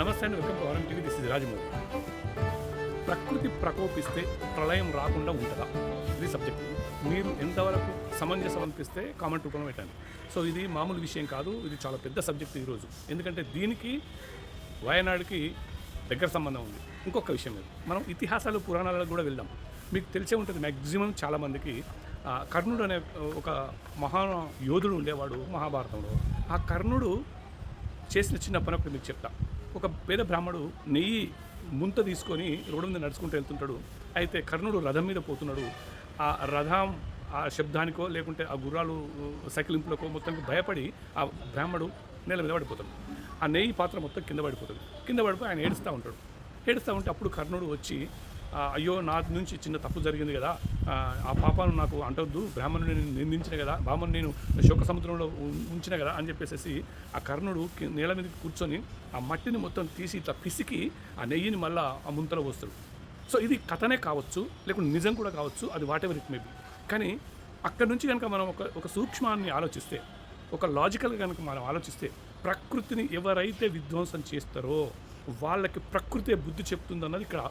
నమస్తే అండి welcome to RM TV this is Rajamouli. ప్రకృతి ప్రకోపిస్తే ప్రళయం రాకుండా ఉంటుందా? ఇది సబ్జెక్ట్. మీరు ఎంతవరకు సమంజసం అనిపిస్తే కామెంట్ రూపంలో పెట్టండి. సో ఇది మామూలు విషయం కాదు ఇది చాలా పెద్ద సబ్జెక్ట్ ఈరోజు. ఎందుకంటే దీనికి వయనాడుకి దగ్గర సంబంధం ఉంది. ఇంకొక విషయం లేదు. మనం ఇతిహాసాలు పురాణాలకు కూడా వెళ్దాం. మీకు తెలిసే ఉంటుంది మ్యాక్సిమం చాలామందికి కర్ణుడు అనే ఒక మహా యోధుడు ఉండేవాడు మహాభారతంలో. ఆ కర్ణుడు చేసిన చిన్న పని ఒకటి మీకు చెప్తా. ఒక పేద బ్రాహ్మడు నెయ్యి ముంత తీసుకొని రోడ్డు మీద నడుచుకుంటూ వెళ్తుంటాడు. అయితే కర్ణుడు రథం మీద పోతున్నాడు. ఆ రథం ఆ శబ్దానికో లేకుంటే ఆ గుర్రాలు సైకిలింపులకో మొత్తానికి భయపడి ఆ బ్రాహ్మడు నేల మీద పడిపోతాడు. ఆ నెయ్యి పాత్ర మొత్తం కింద పడిపోతుంది. కింద పడిపోయి ఆయన ఏడుస్తూ ఉంటాడు. ఏడుస్తూ ఉంటే అప్పుడు కర్ణుడు వచ్చి అయ్యో నా నుంచి చిన్న తప్పు జరిగింది కదా. ఆ, పాపాలను నాకు అంటొద్దు. బ్రాహ్మణుని నేను నిందించిన కదా. బ్రాహ్మణుని నేను శోక సముద్రంలో ఉంచిన కదా అని చెప్పేసి ఆ కర్ణుడు నీళ్ళ నేల మీద కూర్చొని ఆ మట్టిని మొత్తం తీసి ఇట్లా పిసికి ఆ నెయ్యిని మళ్ళా ఆ ముంతలో పోస్తాడు. సో ఇది కథనే కావచ్చు లేకుంటే నిజం కూడా కావచ్చు అది వాట్ ఎవర్ ఇట్ మేబీ కానీ అక్కడ నుంచి కనుక మనం ఒక ఒక సూక్ష్మాన్ని ఆలోచిస్తే ఒక లాజికల్ కనుక మనం ఆలోచిస్తే ప్రకృతిని ఎవరైతే విధ్వంసం చేస్తారో వాళ్ళకి ప్రకృతే బుద్ధి చెప్తుందన్నది ఇక్కడ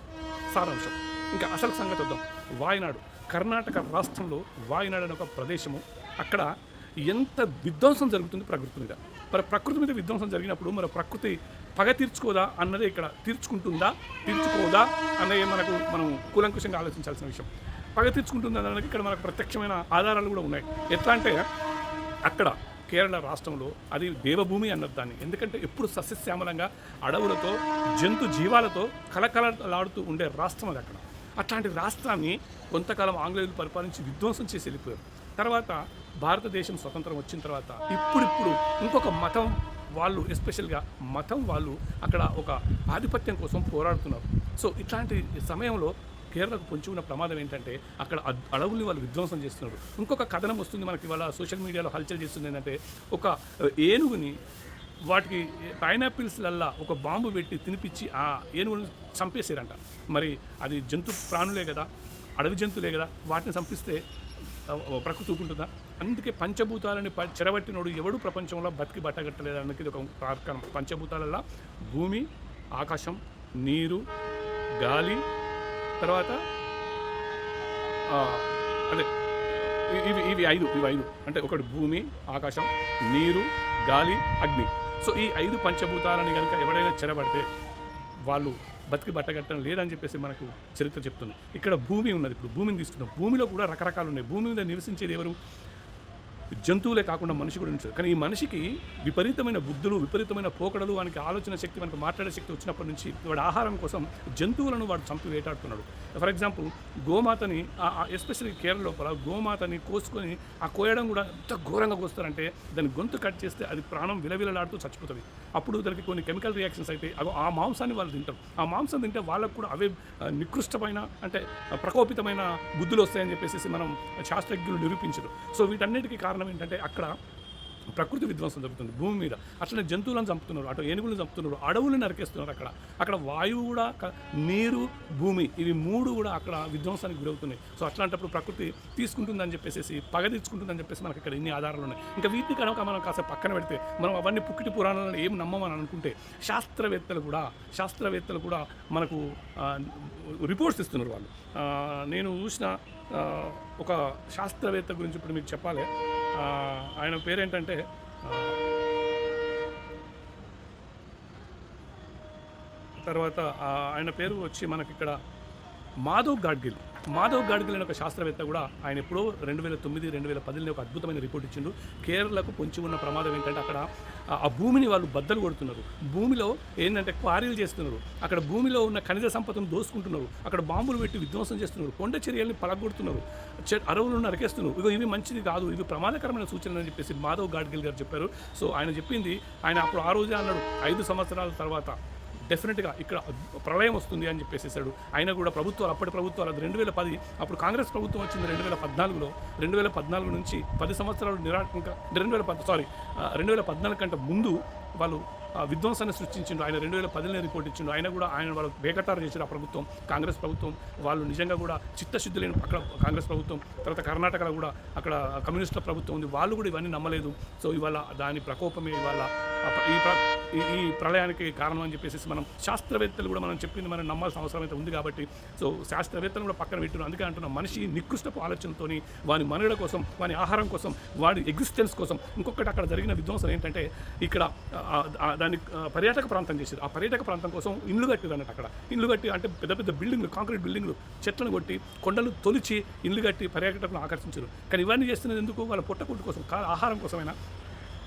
సారాంశం. ఇంకా అసలు సంగతి వద్దాం. వాయనాడు. కర్ణాటక రాష్ట్రంలో వాయనాడు అనే ఒక ప్రదేశము. అక్కడ ఎంత విధ్వంసం జరుగుతుంది ప్రకృతి మీద. మరి ప్రకృతి మీద విధ్వంసం జరిగినప్పుడు మరి ప్రకృతి పగ తీర్చుకోదా అన్నదే ఇక్కడ తీర్చుకుంటుందా తీర్చుకోదా అన్నది మనకు మనం కూలంకుషంగా ఆలోచించాల్సిన విషయం. పగ తీర్చుకుంటుందా అన్నది ఇక్కడ మనకు ప్రత్యక్షమైన ఆధారాలు కూడా ఉన్నాయి. ఎట్లా అంటే అక్కడ కేరళ రాష్ట్రంలో అది దేవభూమి అన్నది దాన్ని. ఎందుకంటే ఎప్పుడు సస్యశ్యామలంగా అడవులతో జంతు జీవాలతో కలకలలాడుతూ ఉండే రాష్ట్రం అది అక్కడ. అట్లాంటి రాష్ట్రాన్ని కొంతకాలం ఆంగ్లేయులు పరిపాలించి విధ్వంసం చేసి వెళ్ళిపోయారు. తర్వాత భారతదేశం స్వతంత్రం వచ్చిన తర్వాత ఇప్పుడిప్పుడు ఇంకొక మతం వాళ్ళు ఎస్పెషల్గా మతం వాళ్ళు అక్కడ ఒక ఆధిపత్యం కోసం పోరాడుతున్నారు. సో ఇట్లాంటి సమయంలో కేరళకు పొంచి ఉన్న ప్రమాదం ఏంటంటే అక్కడ అడవుల్ని వాళ్ళు విధ్వంసం చేస్తున్నారు. ఇంకొక కథనం వస్తుంది మనకి ఇవాళ సోషల్ మీడియాలో హల్చల్ చేస్తుంది ఏంటంటే ఒక ఏనుగుని వాటికి పైనాపిల్స్లల్లా ఒక బాంబు పెట్టి తినిపించి ఆ ఏనుగుని చంపేశారంట. మరి అది జంతు ప్రాణులే కదా అడవి జంతువులే కదా వాటిని చంపిస్తే ప్రకృతి ఊరుకుంటుందా అందుకే పంచభూతాలని ప- చెరబట్టినోడు ఎవడు ప్రపంచంలో బతికి బట్టగట్టలేదు అన్నది ఒక తార్కణం పంచభూతాలల్లా భూమి ఆకాశం నీరు గాలి తర్వాత అదే ఇవి ఇవి ఐదు ఇవి ఐదు. అంటే ఒకటి భూమి ఆకాశం నీరు గాలి అగ్ని. సో ఈ ఐదు పంచభూతాలని కనుక ఎవడైనా చెరబడితే వాళ్ళు బతికి బట్టగట్టడం లేదని చెప్పేసి మనకు చరిత్ర చెప్తుంది. ఇక్కడ భూమి ఉన్నది ఇప్పుడు. భూమిని తీసుకున్నాం భూమిలో కూడా రకరకాలు ఉన్నాయి. భూమి మీద నివసించేది ఎవరు? జంతువులే కాకుండా మనిషి కూడా ఉంటుంది కానీ ఈ మనిషికి విపరీతమైన బుద్ధులు విపరీతమైన పోకడలు వానికి ఆలోచన శక్తి మనకు మాట్లాడే శక్తి వచ్చినప్పటి నుంచి వాడు ఆహారం కోసం జంతువులను వాడు చంపి వేటాడుతున్నాడు. ఫర్ ఎగ్జాంపుల్ గోమాతని ఎస్పెషల్లీ కేరళ లోపల గోమాతని కోసుకొని ఆ కోయడం కూడా ఎంత ఘోరంగా కోస్తారంటే దాని గొంతు కట్ చేస్తే అది ప్రాణం విలవిలలాడుతూ చచ్చిపోతుంది. అప్పుడు దానికి కొన్ని కెమికల్ రియాక్షన్స్ అయితే అవి ఆ మాంసాన్ని వాళ్ళు తింటారు. ఆ మాంసం తింటే వాళ్ళకు కూడా అవే నికృష్టమైన అంటే ప్రకోపితమైన బుద్ధులు వస్తాయని చెప్పేసి మనం శాస్త్రజ్ఞులు నిరూపించరు. సో వీటన్నిటికీ కారణం ఏంటంటే అక్కడ ప్రకృతి విధ్వంసం జరుగుతుంది. భూమి మీద. అట్లనే జంతువులను చంపుతున్నారు. అటు ఏనుగులను చంపుతున్నారు. అడవులను నరికేస్తున్నారు అక్కడ. అక్కడ వాయువు కూడా నీరు భూమి ఇవి మూడు కూడా అక్కడ విధ్వంసానికి గురవుతున్నాయి. సో అట్లాంటప్పుడు ప్రకృతి తీసుకుంటుందని చెప్పేసి పగ తీర్చుకుంటుందని చెప్పేసి మనకి ఇక్కడ ఇన్ని ఆధారాలు ఉన్నాయి. ఇంకా వీటిని కనుక మనం కాసేపు పక్కన పెడితే మనం అవన్నీ పుక్కిటి పురాణాలను ఏం నమ్మమని అనుకుంటే శాస్త్రవేత్తలు కూడా శాస్త్రవేత్తలు కూడా మనకు రిపోర్ట్స్ ఇస్తున్నారు వాళ్ళు. నేను చూసిన ఒక శాస్త్రవేత్త గురించి ఇప్పుడు మీకు చెప్పాలి. ఆయన పేరేంటంటే తర్వాత ఆయన పేరు వచ్చి మనకి ఇక్కడ మాధవ్ గాడ్గిల్. మాధవ్ గాడ్గిల్ అనే ఒక శాస్త్రవేత్త కూడా ఆయన ఎప్పుడో రెండు వేల తొమ్మిది రెండు వేల పదిలో ఒక అద్భుతమైన రిపోర్ట్ ఇచ్చిండు. కేరళకు పొంచి ఉన్న ప్రమాదం ఏంటంటే అక్కడ ఆ- భూమిని వాళ్ళు బద్దలు కొడుతున్నారు. భూమిలో ఏంటంటే క్వారీలు చేస్తున్నారు. అక్కడ భూమిలో ఉన్న ఖనిజ సంపదను దోసుకుంటున్నారు. అక్కడ బాంబులు పెట్టి విధ్వంసం చేస్తున్నారు. కొండ చర్యల్ని పలగొడుతున్నారు. చె- నరికేస్తున్నారు. ఇగో ఇవి మంచిది కాదు. ఇవి ప్రమాదకరమైన సూచనలు అని చెప్పేసి మాధవ్ గాడ్గిల్ గారు చెప్పారు. సో ఆయన చెప్పింది ఆయన అప్పుడు ఆ రోజే అన్నాడు ఐదు సంవత్సరాల తర్వాత డెఫినెట్గా ఇక్కడ ప్రళయం వస్తుంది అని చెప్పేసేసాడు. ఆయన కూడా ప్రభుత్వాలు అప్పటి ప్రభుత్వాలు అది రెండు వేల పది అప్పుడు కాంగ్రెస్ ప్రభుత్వం వచ్చింది రెండు వేల పద్నాలుగులో. రెండు వేల పద్నాలుగు నుంచి పది సంవత్సరాలు నిరా ఇంకా రెండు వేల పద్ సారీ రెండు వేల పద్నాలుగు కంటే ముందు వాళ్ళు విధ్వంసాన్ని సృష్టించిండు ఆయన రెండు వేల పదిలో రిపోర్ట్ ఇచ్చిండు. ఆయన కూడా ఆయన వాళ్ళు బేకతారు చేశారు ఆ ప్రభుత్వం. కాంగ్రెస్ ప్రభుత్వం వాళ్ళు నిజంగా కూడా చిత్తశుద్ధి లేని అక్కడ కాంగ్రెస్ ప్రభుత్వం తర్వాత కర్ణాటకలో కూడా అక్కడ కమ్యూనిస్టుల ప్రభుత్వం ఉంది. వాళ్ళు కూడా ఇవన్నీ నమ్మలేదు. సో ఇవాళ దాని ప్రకోపమే ఇవాళ ఈ ప్ర ఈ ప్రళయానికి కారణం అని చెప్పేసి మనం శాస్త్రవేత్తలు కూడా మనం చెప్పింది మనం నమ్మాల్సిన అవసరం అయితే ఉంది కాబట్టి సో శాస్త్రవేత్తలు కూడా పక్కన పెట్టిన అందుకే అంటున్నాం మనిషి నికృష్టపు ఆలోచనతోని వాని మనుగడ కోసం వాని ఆహారం కోసం వాడి ఎగ్జిస్టెన్స్ కోసం ఇంకొకటి అక్కడ జరిగిన విధ్వంసం ఏంటంటే ఇక్కడ దాన్ని పర్యాటక ప్రాంతం చేశారు. ఆ పర్యాటక ప్రాంతం కోసం ఇండ్లు కట్టారు అన్నట్టు అక్కడ. ఇండ్లు కట్టి అంటే పెద్ద పెద్ద బిల్డింగ్లు కాంక్రీట్ బిల్డింగ్లు చెట్లను కొట్టి కొండలు తొలిచి ఇండ్లు కట్టి పర్యాటకులను ఆకర్షించారు. కానీ ఇవన్నీ చేస్తున్నది ఎందుకు? వాళ్ళ పొట్టకూటి కోసం ఆహారం కోసమైనా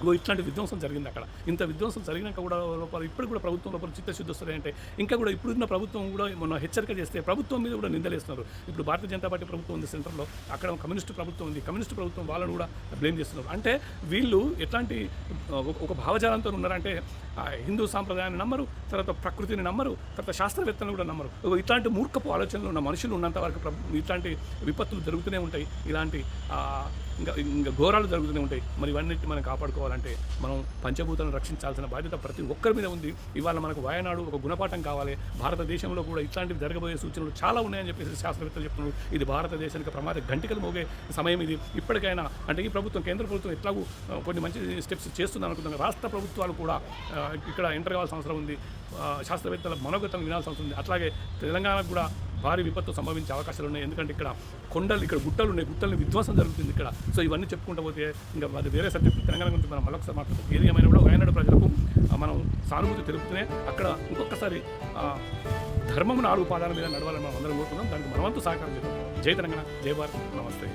ఇగో ఇట్లాంటి విధ్వంసం జరిగింది అక్కడ. ఇంత విధ్వంసం జరిగినాక కూడా లోపల ఇప్పుడు కూడా ప్రభుత్వం లోపల చిత్తశుద్ధి అంటే ఇంకా కూడా ఇప్పుడున్న ప్రభుత్వం కూడా మొన్న హెచ్చరిక చేస్తే ప్రభుత్వం మీద కూడా నిందలేస్తున్నారు. ఇప్పుడు భారతీయ జనతా పార్టీ ప్రభుత్వం ఉంది సెంటర్లో అక్కడ కమ్యూనిస్ట్ ప్రభుత్వం ఉంది. కమ్యూనిస్ట్ ప్రభుత్వం వాళ్ళని కూడా బ్లేమ్ చేస్తున్నారు. అంటే వీళ్ళు ఎట్లాంటి ఒక- భావజాలంతో ఉన్నారంటే హిందూ సాంప్రదాయాన్ని నమ్మరు తర్వాత ప్రకృతిని నమ్మరు తర్వాత శాస్త్రవేత్తలను కూడా నమ్మరు. ఇట్లాంటి మూర్ఖపు ఆలోచనలు ఉన్న మనుషులు ఉన్నంత వరకు ఇట్లాంటి విపత్తులు జరుగుతూనే ఉంటాయి. ఇలాంటి ఇంకా ఇంకా ఘోరాలు జరుగుతూనే ఉంటాయి. మరి ఇవన్నీ మనం కావాలంటే మనం పంచభూతాలను రక్షించాల్సిన బాధ్యత ప్రతి ఒక్కరి మీద ఉంది. ఇవాళ మనకు వాయనాడు ఒక గుణపాఠం కావాలి. భారతదేశంలో కూడా ఇట్లాంటివి జరగబోయే సూచనలు చాలా ఉన్నాయని చెప్పేసి శాస్త్రవేత్తలు చెప్తున్నారు. ఇది భారతదేశానికి ప్రమాద గంటికలు మోగే సమయం ఇది. ఇప్పటికైనా అంటే ఈ ప్రభుత్వం కేంద్ర ప్రభుత్వం ఎట్లాగూ కొన్ని మంచి స్టెప్స్ చేస్తుంది అనుకుంటున్నాం రాష్ట్ర ప్రభుత్వాలు కూడా ఇక్కడ ఎంటర్ కావాల్సిన అవసరం ఉంది. శాస్త్రవేత్తల మనోగతం వినాల్సిన అవసరం ఉంది. అట్లాగే తెలంగాణకు కూడా భారీ విపత్తు సంభవించే అవకాశాలు ఉన్నాయి. ఎందుకంటే ఇక్కడ కొండలు ఇక్కడ గుట్టలు ఉన్నాయి. గుట్టలు విధ్వంసం జరుగుతుంది ఇక్కడ. సో ఇవన్నీ చెప్పుకుంటూ పోతే ఇంకా అది వేరే సబ్జెక్ట్. తెలంగాణ గురించి మనం మరొకసారి మాట్లాడుతాం. ఏది ఏమైనా కూడా వయనాడు ప్రజలకు మనం సానుభూతి తెలుపుతూనే అక్కడ ఇంకొకసారి ధర్మము ధర్మం నాలుగు పాదాల మీద నడవాలని మనం అందరం కోరుతున్నాం దానికి మనవంతు సహకారం చేద్దాం. జై తెలంగాణ. జై భారత్. నమస్తే.